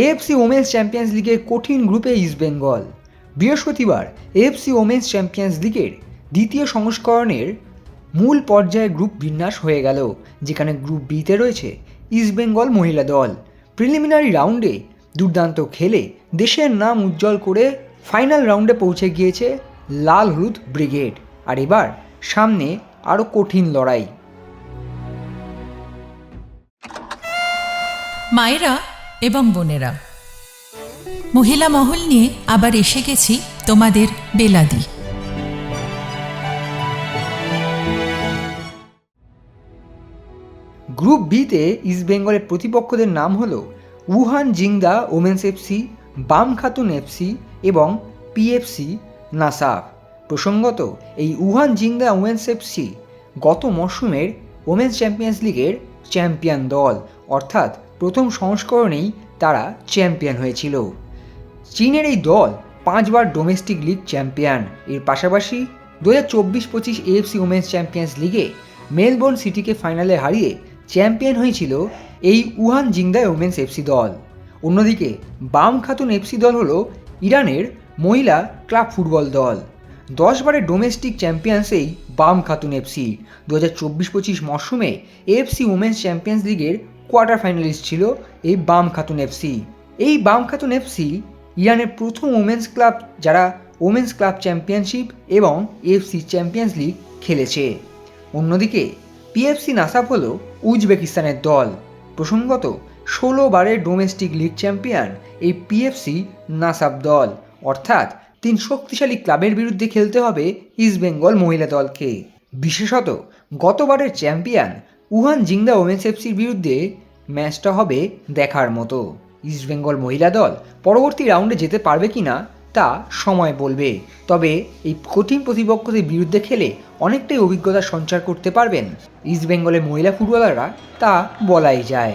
AFC women's champions লিগের কঠিন গ্রুপে ইস্টবেঙ্গল বৃহস্পতিবার এএফসি ওমেন্স চ্যাম্পিয়ন্স লিগের দ্বিতীয় সংস্করণের মূল পর্যায়ে গ্রুপ বিন্যাস হয়ে গেল, যেখানে গ্রুপ বিতে রয়েছে ইস্টবেঙ্গল মহিলা দল। প্রিলিমিনারি রাউন্ডে দুর্দান্ত খেলে দেশের নাম উজ্জ্বল করে ফাইনাল রাউন্ডে পৌঁছে গিয়েছে লাল হলুদ ব্রিগেড। আর এবার সামনে আরও কঠিন লড়াই। মায়েরা এবং বোনেরা, মহিলা মহল নিয়ে আবার এসে গেছি তোমাদের বেলাদি। গ্রুপ বিতে ইস্টবেঙ্গলের প্রতিপক্ষদের নাম হল Wuhan জিংদা women's FC Bam Khatun FC এবং পিএফসি নাসাফ। প্রসঙ্গত, এই উহান জিংদা ওমেন্স এফসি গত মরশুমের ওমেন্স চ্যাম্পিয়ন্স লিগের চ্যাম্পিয়ন দল, অর্থাৎ প্রথম সংস্করণেই তারা চ্যাম্পিয়ন হয়েছিল। চীনের এই দল পাঁচবার ডোমেস্টিক লিগ চ্যাম্পিয়ন। এর পাশাপাশি দু হাজার চব্বিশ পঁচিশ এএফসি ওমেন্স চ্যাম্পিয়ন্স লিগে মেলবোর্ন সিটিকে ফাইনালে হারিয়ে চ্যাম্পিয়ন হয়েছিল এই উহান জিংদায় ওমেন্স এফসি দল। অন্যদিকে বাম খাতুন এফসি দল হলো ইরানের মহিলা ক্লাব ফুটবল দল। দশবারের ডোমেস্টিক চ্যাম্পিয়ন্স এই বাম খাতুন এফসি। দু হাজার চব্বিশ পঁচিশ মরশুমে এফসি উমেন্স চ্যাম্পিয়ন্স লিগের কোয়ার্টার ফাইনালিস্ট ছিল এই বাম খাতুন এফসি এই বাম খাতুন এফসি ইরানের প্রথম ওমেন্স ক্লাব যারা ওমেন্স ক্লাব চ্যাম্পিয়নশিপ এবং এফসি চ্যাম্পিয়ন্স লিগ খেলেছে। অন্যদিকে পিএফসি নাসাফ হল উজবেকিস্তানের দল। প্রসঙ্গত, ষোলো বারের ডোমেস্টিক লিগ চ্যাম্পিয়ন এই পিএফসি নাসাফ দল। অর্থাৎ, তিন শক্তিশালী ক্লাবের বিরুদ্ধে খেলতে হবে ইস্টবেঙ্গল মহিলা দলকে। বিশেষত, গতবারের চ্যাম্পিয়ন উহান জিংদা ওমেন্স এফসির বিরুদ্ধে ম্যাচটা হবে দেখার মতো। ইস্টবেঙ্গল মহিলা দল পরবর্তী রাউন্ডে যেতে পারবে কি না তা সময় বলবে। তবে এই কঠিন প্রতিপক্ষদের বিরুদ্ধে খেলে অনেকটাই অভিজ্ঞতা সঞ্চার করতে পারবেন ইস্টবেঙ্গলের মহিলা ফুটবলাররা, তা বলাই যায়।